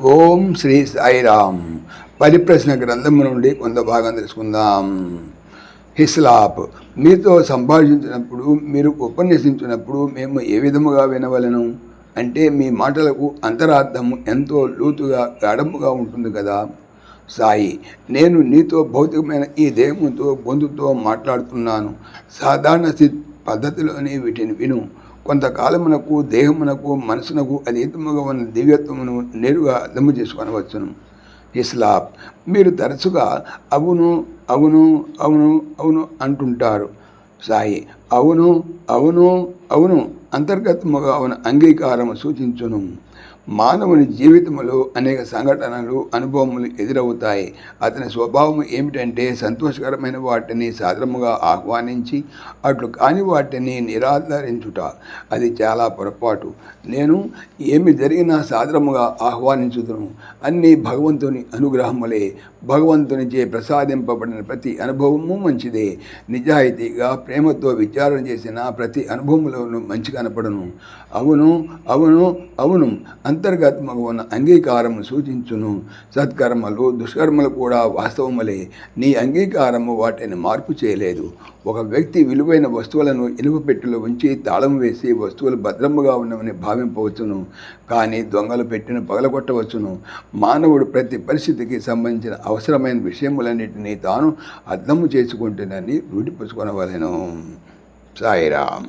ఓం శ్రీ సాయిరామ్. పరిప్రశ్న గ్రంథము నుండి కొంత భాగం తెలుసుకుందాం. హిస్లాప్. మీతో సంభాషించినప్పుడు మీరు ఉపన్యసించినప్పుడు మేము ఏ విధముగా వినవలను? అంటే మీ మాటలకు అంతరార్థము ఎంతో లోతుగా గాఢముగా ఉంటుంది కదా? సాయి నేను నీతో భౌతికమైన ఈ దేహంతో గొంతుతో మాట్లాడుతున్నాను. సాధారణ స్థితి పద్ధతిలోనే వీటిని విను. కొంతకాలమునకు దేహమునకు మనసునకు అతీతముగా ఉన్న దివ్యత్వమును నేరుగా అర్థము చేసుకొనవచ్చును. ఇస్లాబ్ మీరు తరచుగా అవును అవును అవును అవును అంటుంటారు. సాయి అవును అవును అవును. అంతర్గతముగా అవును అంగీకారము సూచించును. మానవుని జీవితంలో అనేక సంఘటనలు అనుభవములు ఎదురవుతాయి. అతని స్వభావం ఏమిటంటే సంతోషకరమైన వాటిని సాధారణంగా ఆహ్వానించి అట్లు కాని వాటిని నిరాధరించుట అది చాలా పొరపాటు. నేను ఏమి జరిగినా సాధారణంగా ఆహ్వానించుదును. అన్నీ భగవంతుని అనుగ్రహములే. భగవంతునిచే ప్రసాదింపబడిన ప్రతి అనుభవము మంచిదే. నిజాయితీగా ప్రేమతో విచారణ చేసిన ప్రతి అనుభవంలోనూ మంచి కనపడను. అవును అవును అవును. అంతర్గతముగా ఉన్న అంగీకారము సూచించును. సత్కర్మలు దుష్కర్మలు కూడా వాస్తవములే. నీ అంగీకారము వాటిని మార్పు చేయలేదు. ఒక వ్యక్తి విలువైన వస్తువులను ఇనుప పెట్టెలో ఉంచి తాళం వేసి వస్తువులు భద్రముగా ఉన్నవని భావింపవచ్చును. కానీ దొంగలు పెట్టిన పగలగొట్టవచ్చును. మానవుడు ప్రతి పరిస్థితికి సంబంధించిన అవసరమైన విషయములన్నింటినీ తాను అర్థము చేసుకుంటునని రూఢిపుచ్చుకొనవలెను సాయిరామ్